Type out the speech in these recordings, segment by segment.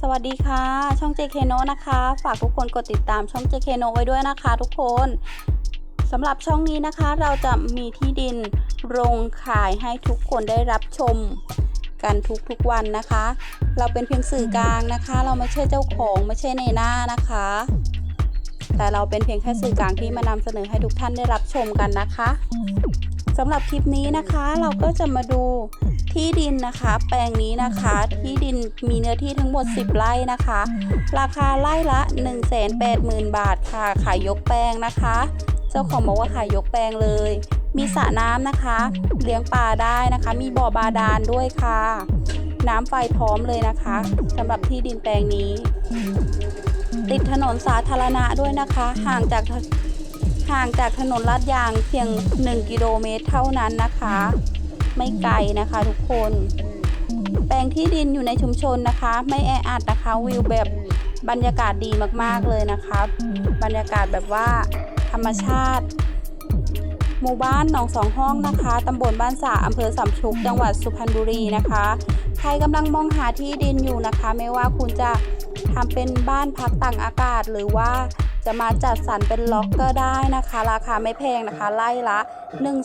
สวัสดีค่ะ ช่อง JK n o นะคะ ฝากทุกคนกดติดตามช่อง JK n o ไว้ด้วยนะคะ ทุกคนสำหรับช่องนี้นะคะ เราจะมีที่ดินโรงขายให้ทุกคนได้รับชมกันทุกๆวันนะคะ เราเป็นเพียงสื่อกลางนะคะ เราไม่ใช่เจ้าของไม่ใช่ในหน้านะคะ แต่เราเป็นเพียงแค่สื่อกลางที่มานำเสนอให้ทุกท่านได้รับชมกันนะคะสำหรับคลิปนี้นะคะเราก็จะมาดูที่ดินนะคะ แปลงนี้นะคะ ที่ดินมีเนื้อที่ทั้งหมด 10 ไร่นะคะ ราคาไร่ละ 180,000 บาทค่ะ ขายยกแปลงนะคะ เจ้าของบอกว่าขายยกแปลงเลย มีสระน้ำนะคะ เลี้ยงปลาได้นะคะ มีบ่อบาดาลด้วยค่ะ น้ำไฟพร้อมเลยนะคะสำหรับที่ดินแปลงนี้ ติดถนนสาธารณะด้วยนะคะ ห่างจากห่างจากถนนลาดยางเพียง 1 กิโลเมตรเท่านั้นนะคะ ไม่ไกลนะคะทุกคน แปลงที่ดินอยู่ในชุมชนนะคะ ไม่แออัดนะคะวิวแบบบรรยากาศดีมากๆเลยนะคะบรรยากาศแบบว่าธรรมชาติ หมู่บ้านหนองสองห้องนะคะตำบลบ้านสาอำเภอสามชุกจังหวัดสุพรรณบุรีนะคะ ใครกำลังมองหาที่ดินอยู่นะคะ ไม่ว่าคุณจะ ทำเป็นบ้านพักต่างอากาศหรือว่าจะมาจัดสรรเป็นล็อกก็ได้นะคะ ราคาไม่แพงนะคะ ไล่ละ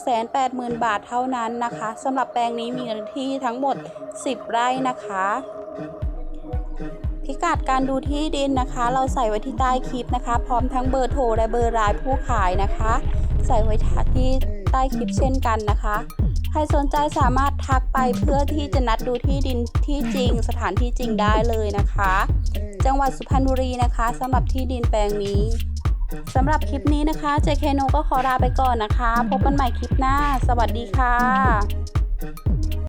180,000 บาทเท่านั้นนะคะสำหรับแปลงนี้มีเนื้อที่ทั้งหมด 10 ไร่นะคะ พิกัดการดูที่ดินนะคะ เราใส่ไว้ที่ใต้คลิปนะคะ พร้อมทั้งเบอร์โทรและเบอร์ไลน์ผู้ขายนะคะ ใส่ไว้ที่ใต้คลิปเช่นกันนะคะ ใครสนใจสามารถทักไปเพื่อที่จะนัดดูที่ดินที่จริง สถานที่จริงได้เลยนะคะ จังหวัดสุพรรณบุรีนะคะสำหรับที่ดินแปลงนี้สำหรับคลิปนี้นะคะ JK n o ก็ขอลาไปก่อนนะคะ พบกันใหม่คลิปหน้า สวัสดีค่ะ